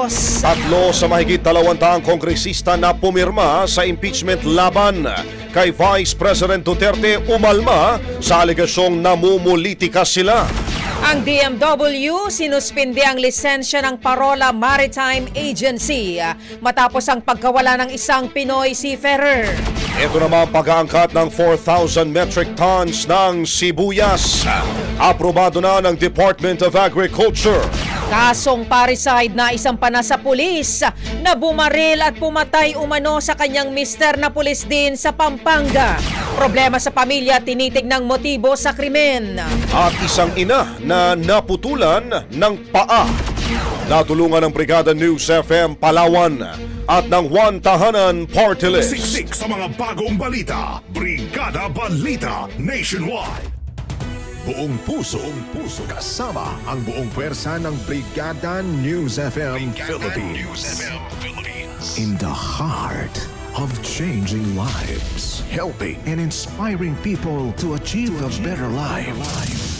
Marcos. Tatlo sa mahigit dalawang kongresista na pumirma sa impeachment laban kay Vice President Duterte umalma sa alegasyong namumulitika sila. Ang DMW sinuspindi ang lisensya ng Parola Maritime Agency ah, matapos ang pagkawala ng isang Pinoy seafarer. Ito naman ang pag-aangkat ng 4,000 metric tons ng sibuyas. Aprobado na ng Department of Agriculture. Kasong parricide na isang pana sa pulis na bumaril at pumatay umano sa kanyang mister na pulis din sa Pampanga. Problema sa pamilya tinitig ng motibo sa krimen. At isang ina na naputulan ng paa. Natulungan ng Brigada News FM Palawan at ng One Tahanan Party List. Siksik sa mga bagong balita. Brigada Balita Nationwide. Buong puso, buong puso. Kasama ang buong pwersa ng Brigada News FM Philippines. In the heart of changing lives. Helping and inspiring people to achieve a better life.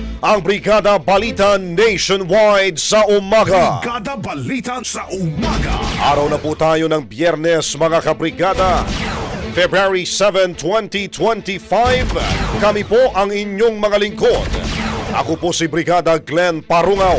ang Brigada Balita Nationwide sa umaga. Brigada Balita sa umaga. Araw na po tayo ng biyernes mga kabrigada. February 7, 2025. Kami po ang inyong mga lingkod. Ako po si Brigada Glenn Parungaw.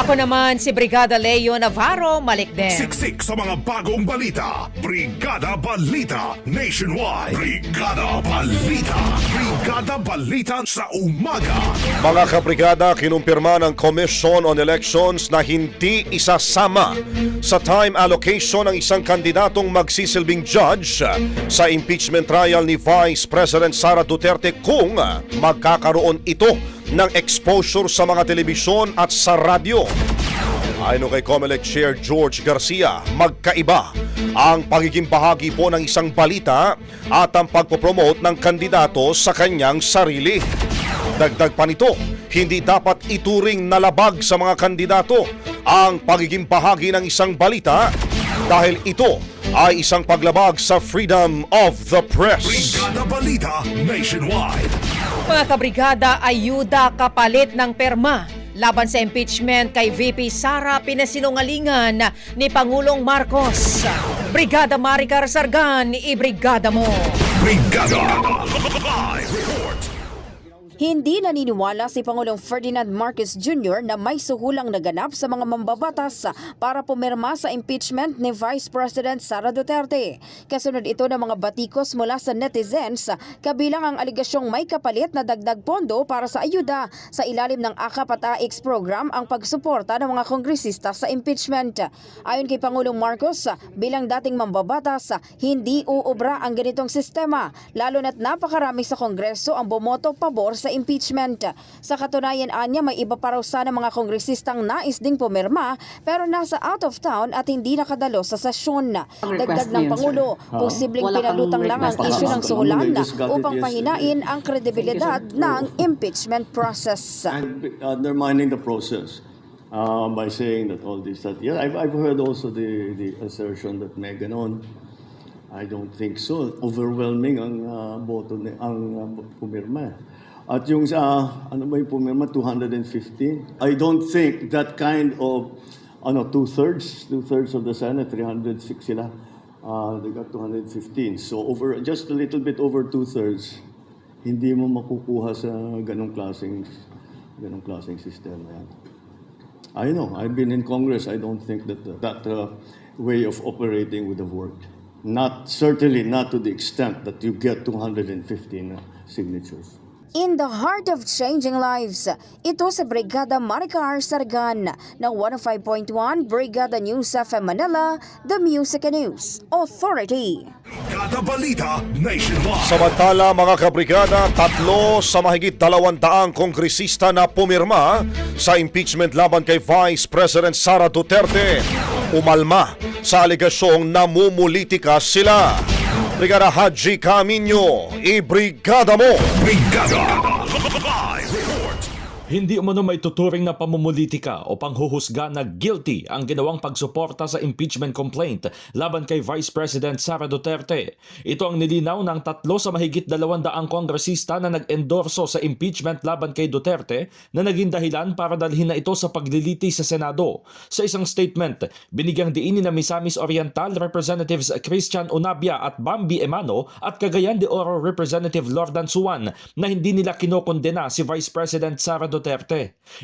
Ako naman si Brigada Leo Navarro Malikden. Siksik sa mga bagong balita. Brigada Balita Nationwide. Brigada Balita. Brigada Balita sa umaga. Mga kabrigada, kinumpirma ng Commission on Elections na hindi isasama sa time allocation ng isang kandidatong magsisilbing judge sa impeachment trial ni Vice President Sara Duterte kung magkakaroon ito ng exposure sa mga telebisyon at sa radyo. Ayon kay COMELEC Chair George Garcia, magkaiba ang pagiging bahagi po ng isang balita at ang pagpopromote ng kandidato sa kanyang sarili. Dagdag pa nito, hindi dapat ituring na labag sa mga kandidato ang pagiging bahagi ng isang balita dahil ito ay isang paglabag sa freedom of the press. Brigada Balita Nationwide. Mga kabrigada, ayuda kapalit ng perma laban sa impeachment kay VP Sara pinasinungalingan ni Pangulong Marcos. Brigada Maricar Sargan, ibrigada mo. Brigada Live. Hindi naniniwala si Pangulong Ferdinand Marcos Jr. na may suhulang naganap sa mga mambabatas para pumirma sa impeachment ni Vice President Sara Duterte. Kasunod ito ng mga batikos mula sa netizens, kabilang ang aligasyong may kapalit na dagdag pondo para sa ayuda sa ilalim ng AKAP at AX program ang pagsuporta ng mga kongresista sa impeachment. Ayon kay Pangulong Marcos, bilang dating mambabatas, hindi uubra ang ganitong sistema, lalo na't napakarami sa Kongreso ang bumoto pabor sa impeachment. Sa katunayan anya may iba pa raw sana mga kongresistang nais ding pumirma pero nasa out of town at hindi nakadalo sa sesyon. Dagdag ng Pangulo, posibleng pinalutang lang ang isyu ng suhulan upang pahinain ang kredibilidad ng impeachment process. and undermining the process uh, by saying that all this, that, yeah, I've, I've heard also the, the assertion that may ganon. I don't think so. Overwhelming ang uh, boto, ni, ang uh, pumirma. At yung sa, ano ba yung pumirma, 215? I don't think that kind of, ano, two-thirds, two-thirds of the Senate, 306 sila. Uh, they got 215. So over, just a little bit over two-thirds, hindi mo makukuha sa ganong klaseng ganong klaseng sistema yan. I know, I've been in Congress. I don't think that that uh, way of operating would have worked. Not certainly not to the extent that you get 215 uh, signatures. In the heart of changing lives, ito sa Brigada Maricar Sargan ng 105.1 Brigada News FM Manila, The Music and News Authority. Brigada Balita Nationwide. Samantala mga kabrigada, tatlo sa mahigit dalawandaang kongresista na pumirma sa impeachment laban kay Vice President Sara Duterte umalma sa alegasyong namumulitika sila. Brigada Haji Camino, ibrigada mo! Brigada Live Report. Hindi umano may tuturing na pamumulitika o panghuhusga na guilty ang ginawang pagsuporta sa impeachment complaint laban kay Vice President Sara Duterte. Ito ang nilinaw ng tatlo sa mahigit dalawandaang kongresista na nag-endorso sa impeachment laban kay Duterte na naging dahilan para dalhin na ito sa pagliliti sa Senado. Sa isang statement, binigyang diin ni na Misamis Oriental Representatives Christian Unabia at Bambi Emano at Cagayan de Oro Representative Lordan Suwan na hindi nila kinokondena si Vice President Sara Duterte.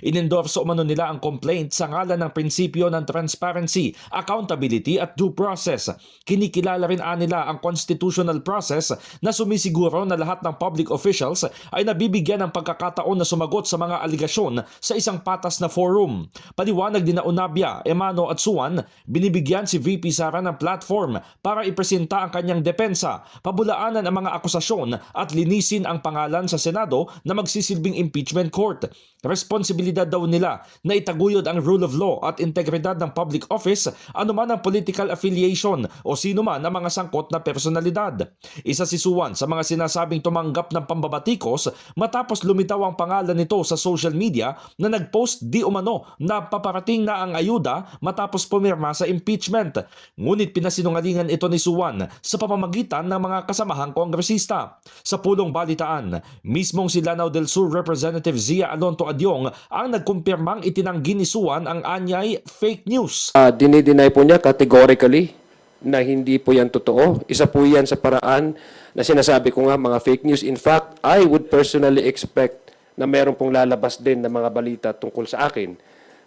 Inendorso umano nila ang complaint sa ngalan ng prinsipyo ng transparency, accountability at due process. Kinikilala rin nila ang constitutional process na sumisiguro na lahat ng public officials ay nabibigyan ng pagkakataon na sumagot sa mga aligasyon sa isang patas na forum. Paliwanag din na Unabia, Emano at Suwan, binibigyan si VP Sara ng platform para ipresenta ang kanyang depensa, pabulaanan ang mga akusasyon at linisin ang pangalan sa Senado na magsisilbing impeachment court. Responsibilidad daw nila na itaguyod ang rule of law at integridad ng public office anuman ang political affiliation o sino man ang mga sangkot na personalidad. Isa si Suwan sa mga sinasabing tumanggap ng pambabatikos matapos lumitaw ang pangalan nito sa social media na nagpost di umano na paparating na ang ayuda matapos pumirma sa impeachment. Ngunit pinasinungalingan ito ni Suwan sa pamamagitan ng mga kasamahang kongresista. Sa pulong balitaan, mismong si Lanao del Sur Representative Zia Alonto Adyong ang nagkumpirmang itinanggi ni Suwan ang anyay fake news. uh, dinideny po niya categorically na hindi po yan totoo. Isa po yan sa paraan na sinasabi ko nga mga fake news. In fact, I would personally expect na meron pong lalabas din na mga balita tungkol sa akin.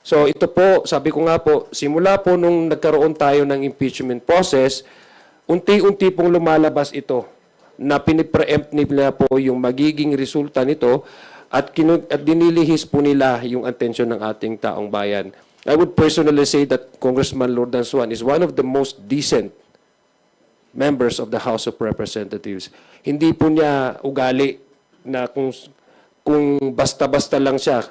So ito po, sabi ko nga po, simula po nung nagkaroon tayo ng impeachment process, unti-unti pong lumalabas ito na pinipreempt nila po yung magiging resulta nito at, kinu- at dinilihis po nila yung atensyon ng ating taong bayan. I would personally say that Congressman Lordan Swan is one of the most decent members of the House of Representatives. Hindi po niya ugali na kung, kung basta-basta lang siya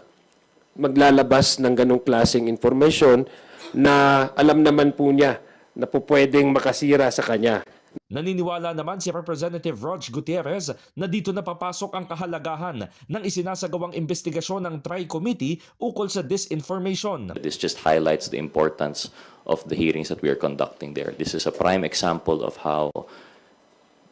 maglalabas ng ganong klaseng information na alam naman po niya na po pwedeng makasira sa kanya. Naniniwala naman si Representative Rog Gutierrez na dito na papasok ang kahalagahan ng isinasagawang investigasyon ng Tri-Committee ukol sa disinformation. This just highlights the importance of the hearings that we are conducting there. This is a prime example of how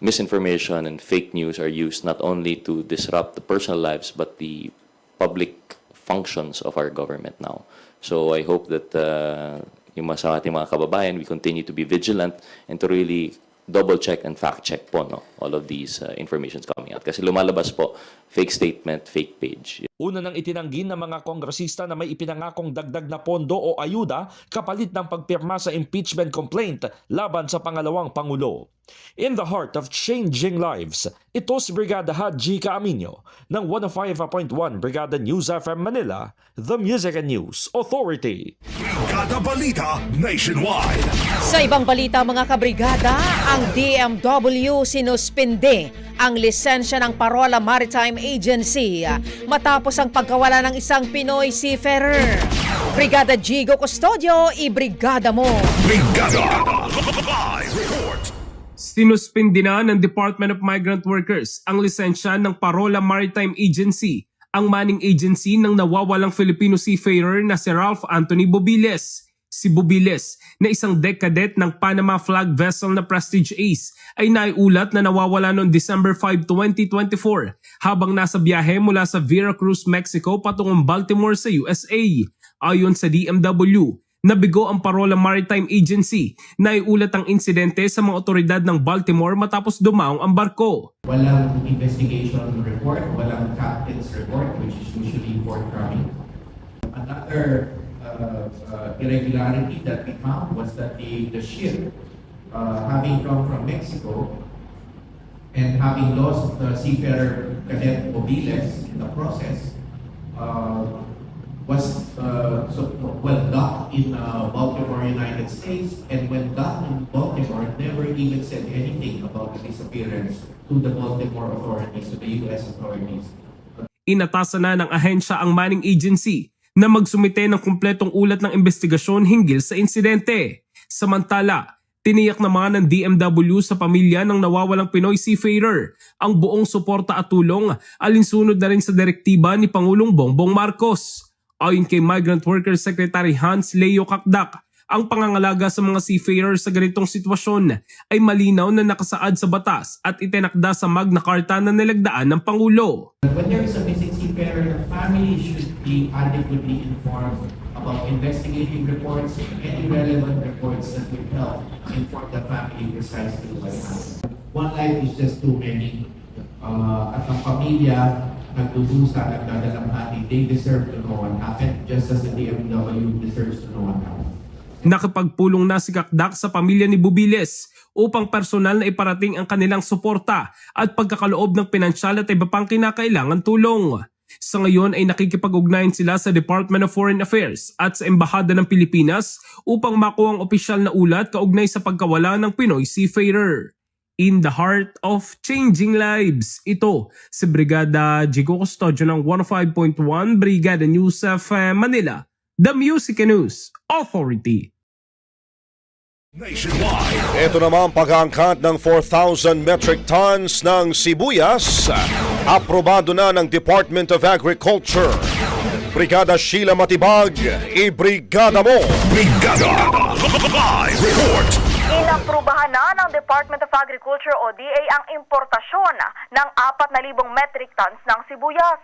misinformation and fake news are used not only to disrupt the personal lives but the public functions of our government now. So I hope that uh, yung sa ating mga kababayan, we continue to be vigilant and to really double check and fact check po no, all of these uh, informations coming out. Kasi lumalabas po, fake statement, fake page. Una nang itinanggi ng mga kongresista na may ipinangakong dagdag na pondo o ayuda kapalit ng pagpirma sa impeachment complaint laban sa pangalawang pangulo. In the heart of changing lives, ito si Brigada Haji Caaminio ng 105.1 Brigada News FM Manila, The Music and News Authority. Brigada Balita Nationwide. Sa ibang balita mga kabrigada, ang DMW sinuspinde ang lisensya ng Parola Maritime Agency matapos ang pagkawala ng isang Pinoy seafarer. Brigada Gigo Custodio, ibrigada mo! Brigada Live Report. Sinuspindi na ng Department of Migrant Workers ang lisensya ng Parola Maritime Agency, ang manning agency ng nawawalang Filipino seafarer na si Ralph Anthony Bobiles. Si Bobiles, na isang deck cadet ng Panama flag vessel na Prestige Ace, ay naiulat na nawawala noong December 5, 2024 habang nasa biyahe mula sa Veracruz, Mexico patungong Baltimore sa USA. Ayon sa DMW, Nabigo ang Parola Maritime Agency na iulat ang insidente sa mga otoridad ng Baltimore matapos dumaong ang barko. walang investigation report, walang captain's report, which is usually forthcoming. Another irregularity that we found was that the, the ship, uh, having come from Mexico and having lost the seafarer Cadet Mobiles in the process, uh, was uh, so, well docked in uh, Baltimore, United States, and when docked in Baltimore, never even said anything about the disappearance to the Baltimore authorities, to the U.S. authorities. Inatasan na ng ahensya ang manning agency na magsumite ng kumpletong ulat ng investigasyon hinggil sa insidente. Samantala, tiniyak naman ng DMW sa pamilya ng nawawalang Pinoy seafarer ang buong suporta at tulong alinsunod na rin sa direktiba ni Pangulong Bongbong Marcos. Ayon kay Migrant Workers Secretary Hans Leo Kakdak, ang pangangalaga sa mga seafarer sa ganitong sitwasyon ay malinaw na nakasaad sa batas at itinakda sa Magna Carta na nilagdaan ng Pangulo. When there is a missing seafarer, the family should be adequately informed about investigative reports, any relevant reports that will help inform the family precisely what happened. One life is just too many. Uh, at ang pamilya, nagdudusa, nagdadalamhati, they deserve to know what happened, just as the DMW deserves to know what happened. Nakipagpulong na si Kakdak sa pamilya ni Bubiles upang personal na iparating ang kanilang suporta at pagkakaloob ng pinansyal at iba pang kinakailangan tulong. Sa ngayon ay nakikipag-ugnayan sila sa Department of Foreign Affairs at sa Embahada ng Pilipinas upang makuha ang opisyal na ulat kaugnay sa pagkawala ng Pinoy seafarer. In the heart of changing lives, ito si Brigada Jigo Custodio ng 105.1 Brigada News of Manila, The Music News Authority. Nationwide. Ito naman ang pag-aangkat ng 4,000 metric tons ng sibuyas. Aprobado na ng Department of Agriculture. Brigada Sheila Matibag, i-brigada mo! Brigada. Live report. Inaprubahan na ng Department of Agriculture o DA ang importasyon ng 4,000 metric tons ng sibuyas.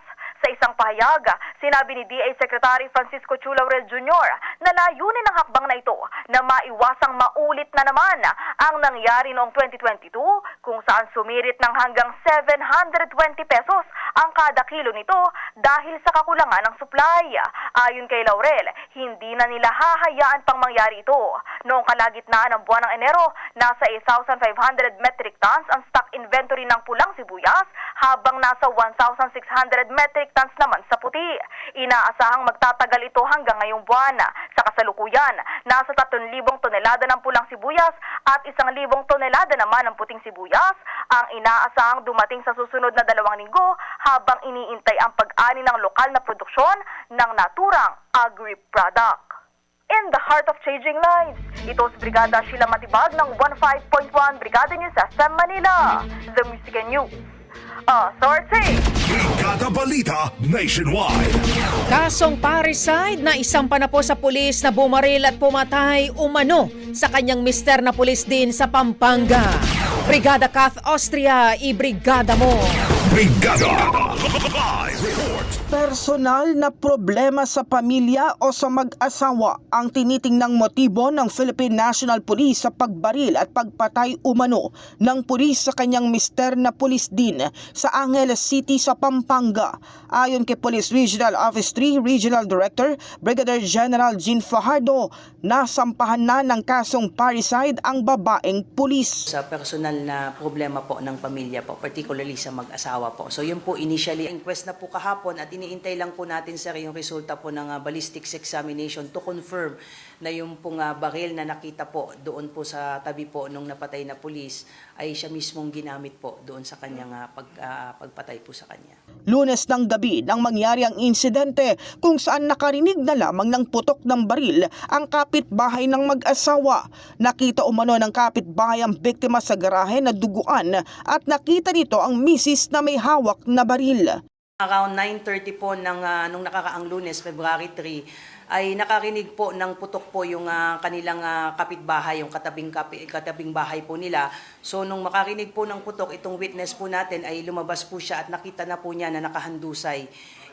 Sa isang pahayag, sinabi ni DA Secretary Francisco Chula Laurel Jr. na layunin ng hakbang na ito na maiwasang maulit na naman ang nangyari noong 2022 kung saan sumirit ng hanggang 720 pesos ang kada kilo nito dahil sa kakulangan ng supply. Ayon kay Laurel, hindi na nila hahayaan pang mangyari ito. Noong kalagitnaan ng buwan ng Enero, nasa 1,500 metric tons ang stock inventory ng pulang sibuyas habang nasa 1,600 metric tons naman sa puti. Inaasahang magtatagal ito hanggang ngayong buwan. Sa kasalukuyan, nasa 3,000 tonelada ng pulang sibuyas at 1,000 tonelada naman ng puting sibuyas ang inaasahang dumating sa susunod na dalawang linggo habang iniintay ang pag-ani ng lokal na produksyon ng naturang agri-product. In the heart of changing lives, ito si Brigada Sheila Matibag ng 15.1 Brigada News FM Manila, The Music and News. Authority! Brigada Balita Nationwide. Kasong parricide na isang na po sa pulis na bumaril at pumatay umano sa kanyang mister na pulis din sa Pampanga. Brigada Kath Austria, i-brigada mo! Brigada. Live. Personal na problema sa pamilya o sa mag-asawa ang tinitingnang motibo ng Philippine National Police sa pagbaril at pagpatay umano ng pulis sa kanyang mister na pulis din sa Angeles City sa Pampanga. Ayon kay Police Regional Office 3 Regional Director Brigadier General Jean Fajardo, nasampahan na ng kasong parricide ang babaeng pulis. sa personal na problema po ng pamilya po, particularly sa mag-asawa po. So yun po initially, inquest na po kahapon at iniintay lang po natin sir yung resulta po ng ah, ballistics examination to confirm na yung pong ah, baril na nakita po doon po sa tabi po nung napatay na pulis ay siya mismong ginamit po doon sa kanyang ah, pag, ah, pagpatay po sa kanya. Lunes ng gabi nang mangyari ang insidente kung saan nakarinig na lamang ng putok ng baril ang kapitbahay ng mag-asawa. Nakita umano ng kapitbahay ang biktima sa garahe na duguan at nakita nito ang misis na may hawak na baril. Around 9.30 po ng, ah, nung nakakaang lunes, February 3, ay nakarinig po ng putok po yung ah, kanilang ah, kapitbahay, yung katabing, kapi, katabing bahay po nila. So nung makarinig po ng putok, itong witness po natin ay lumabas po siya at nakita na po niya na nakahandusay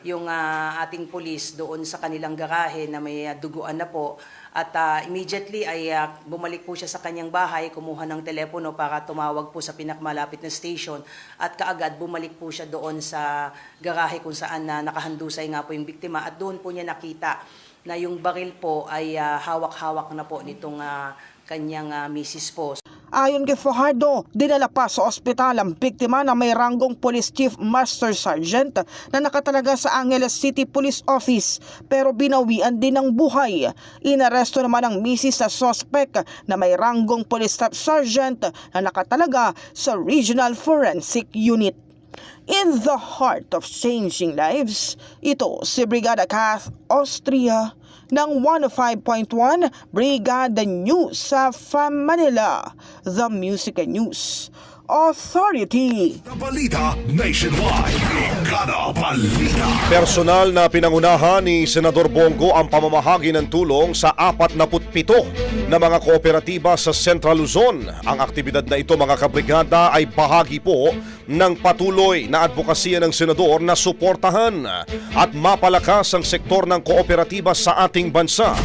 yung ah, ating pulis doon sa kanilang garahe na may ah, duguan na po. At ah, immediately ay ah, bumalik po siya sa kanyang bahay, kumuha ng telepono para tumawag po sa pinakamalapit na station at kaagad bumalik po siya doon sa garahe kung saan na nakahandusay nga po yung biktima at doon po niya nakita na yung baril po ay ah, hawak-hawak na po nitong ah, kanyang ah, misis po. Ayon kay Fajardo, dinala pa sa ospital ang biktima na may ranggong Police Chief Master Sergeant na nakatalaga sa Angeles City Police Office pero binawian din ng buhay. Inaresto naman ang misis sa suspect na may ranggong Police Staff Sergeant na nakatalaga sa Regional Forensic Unit. In the heart of changing lives, ito si Brigada Kath Austria ng 105.1 Brigada News sa FAM Manila, The Music News Authority. Balita Nationwide. Brigada Balita. Personal na pinangunahan ni Senador Bongo ang pamamahagi ng tulong sa 47 na mga kooperatiba sa Central Luzon. Ang aktibidad na ito mga kabrigada ay bahagi po ng patuloy na advokasya ng Senador na suportahan at mapalakas ang sektor ng kooperatiba sa ating bansa.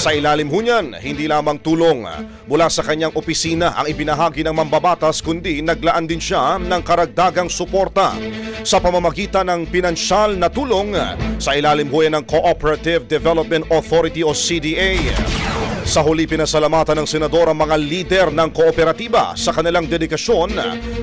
Sa ilalim ho niyan, hindi lamang tulong. Mula sa kanyang opisina ang ibinahagi ng mambabatas kundi naglaan din siya ng karagdagang suporta. Sa pamamagitan ng pinansyal na tulong sa ilalim ho ng Cooperative Development Authority o CDA. Sa huli pinasalamatan ng senador ang mga lider ng kooperatiba sa kanilang dedikasyon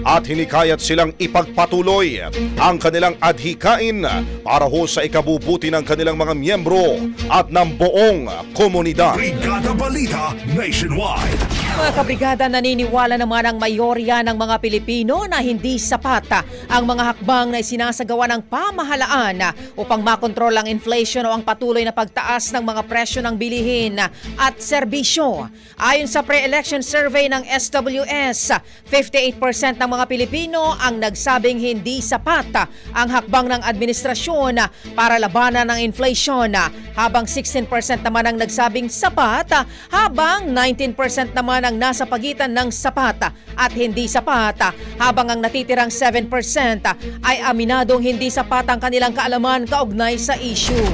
at hinikayat silang ipagpatuloy ang kanilang adhikain para ho sa ikabubuti ng kanilang mga miyembro at ng buong komunidad. Brigada Balita Nationwide. Mga kabrigada, naniniwala naman ang mayorya ng mga Pilipino na hindi sapat ang mga hakbang na isinasagawa ng pamahalaan upang makontrol ang inflation o ang patuloy na pagtaas ng mga presyo ng bilihin at serbisyo. Ayon sa pre-election survey ng SWS, 58% ng mga Pilipino ang nagsabing hindi sapat ang hakbang ng administrasyon para labanan ng inflation, habang 16% naman ang nagsabing sapat, habang 19% naman ang nasa pagitan ng sapat at hindi sapat, habang ang natitirang 7% ay aminadong hindi sapat ang kanilang kaalaman kaugnay sa issue.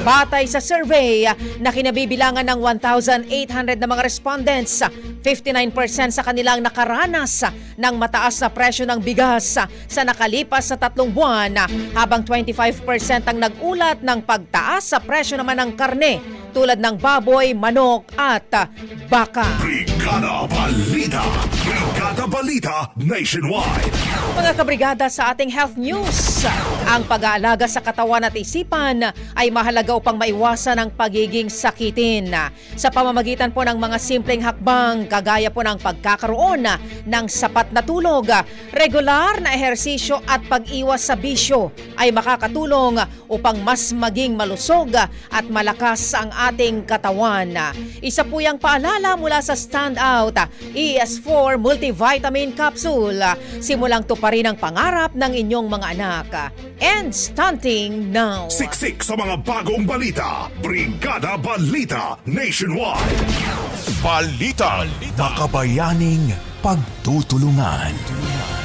Batay sa survey na kinabibilangan ng 1,800 na mga respondents, 59% sa kanilang nakaranas ng mataas na presyo ng bigas sa nakalipas sa tatlong buwan, habang 25% ang nagulat ng pagtaas sa presyo naman ng karne tulad ng baboy, manok at baka. Brigada Balita. Brigada Balita Nationwide. Mga kabrigada sa ating health news, ang pag-aalaga sa katawan at isipan ay mahalaga upang maiwasan ang pagiging sakitin. Sa pamamagitan po ng mga simpleng hakbang, kagaya po ng pagkakaroon ng sapat na tulog, regular na ehersisyo at pag-iwas sa bisyo ay makakatulong upang mas maging malusog at malakas ang ating katawan. Isa po yung paalala mula sa Standout ES4 Multivitamin Capsule. Simulang tuparin ang pangarap ng inyong mga anak. And stunting now. Siksik sa mga bagong balita. Brigada Balita Nationwide. Balita. Makabayaning pagtutulungan.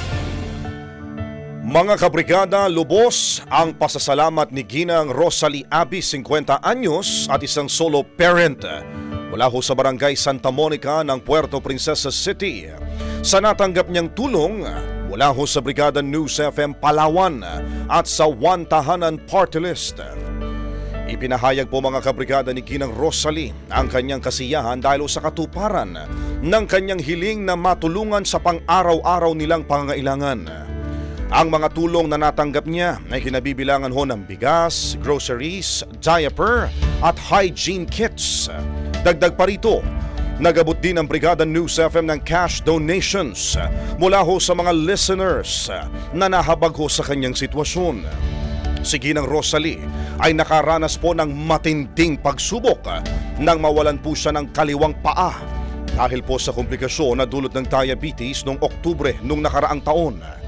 Mga kabrigada, lubos ang pasasalamat ni Ginang Rosalie Abi, 50 anyos at isang solo parent mula ho sa barangay Santa Monica ng Puerto Princesa City. Sa natanggap niyang tulong mula ho sa Brigada News FM Palawan at sa One Tahanan Party List. Ipinahayag po mga kabrigada ni Ginang Rosalie ang kanyang kasiyahan dahil sa katuparan ng kanyang hiling na matulungan sa pang-araw-araw nilang pangangailangan. Ang mga tulong na natanggap niya ay kinabibilangan ho ng bigas, groceries, diaper at hygiene kits. Dagdag pa rito, nagabot din ang Brigada News FM ng cash donations mula ho sa mga listeners na nahabag ho sa kanyang sitwasyon. Si Ginang Rosalie ay nakaranas po ng matinding pagsubok nang mawalan po siya ng kaliwang paa dahil po sa komplikasyon na dulot ng diabetes noong Oktubre noong nakaraang taon.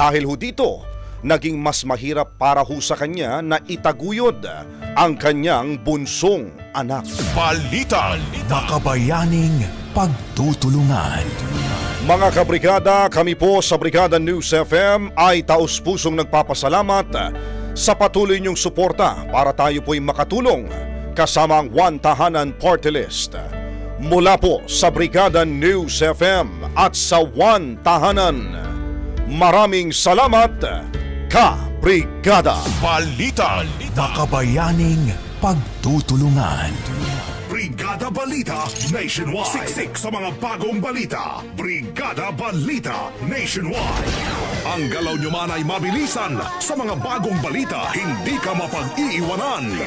Dahil ho dito, naging mas mahirap para ho sa kanya na itaguyod ang kanyang bunsong anak. Balita. Makabayaning pagtutulungan. Mga kabrigada, kami po sa Brigada News FM ay taus-pusong nagpapasalamat sa patuloy niyong suporta para tayo po'y makatulong kasama ang One Tahanan Party List. Mula po sa Brigada News FM at sa One Tahanan. Maraming salamat, Ka-Brigada! Balita. Makabayaning pagtutulungan. Brigada Balita Nationwide. Siksik sa mga bagong balita. Brigada Balita Nationwide. Ang galaw nyo man ay mabilisan sa mga bagong balita. Hindi ka mapag-iiwanan.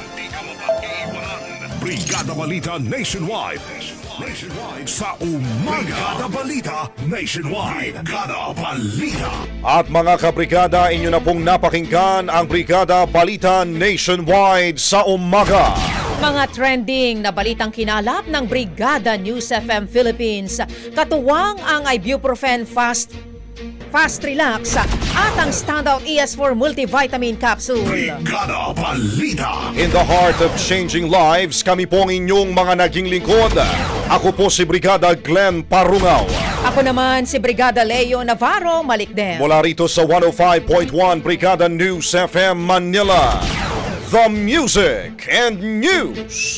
Brigada Balita Nationwide. Nationwide sa umaga. Brigada Balita Nationwide. Brigada Balita. At mga kabrigada, inyo na pong napakinggan ang Brigada Balita Nationwide sa umaga. Mga trending na balitang kinalap ng Brigada News FM Philippines. Katuwang ang ibuprofen fast Fast Relax at ang Standout ES4 Multivitamin Capsule. Brigada Balita. In the heart of changing lives, kami po ang inyong mga naging lingkod. Ako po si Brigada Glenn Parungaw. Ako naman si Brigada Leo Navarro Malikden. Mula rito sa 105.1 Brigada News FM Manila. The Music and News